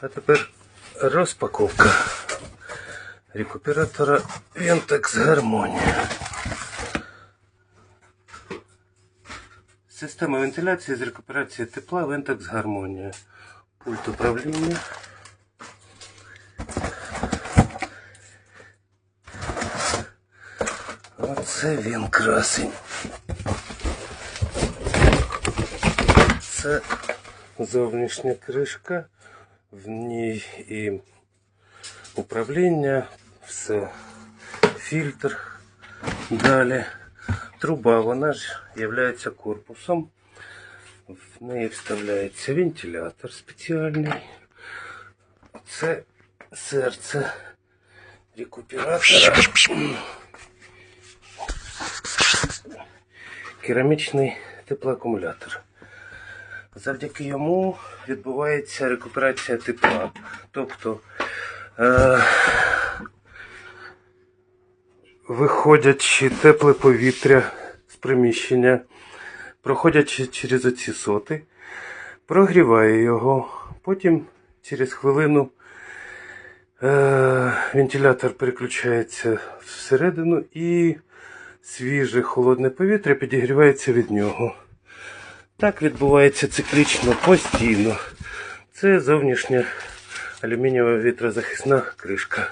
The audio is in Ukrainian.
А тепер розпаковка рекуператора Ventex Harmonia. Система вентиляції з рекуперації тепла Ventex Harmonia. Пульт управління. Оце він красень. Це зовнішня кришка, в ній і управління, все, фільтр. Далі труба, вона ж є корпусом. В неї вставляється вентилятор спеціальний. Це серце рекуператора. Керамічний теплоакумулятор. Завдяки йому відбувається рекуперація тепла. Тобто е- виходячи тепле повітря з приміщення, проходячи через оці соти, прогріває його. Потім через хвилину е- вентилятор переключається всередину і свіже холодне повітря підігрівається від нього. Так відбувається циклічно постійно. Це зовнішня алюмінієва вітрозахисна кришка.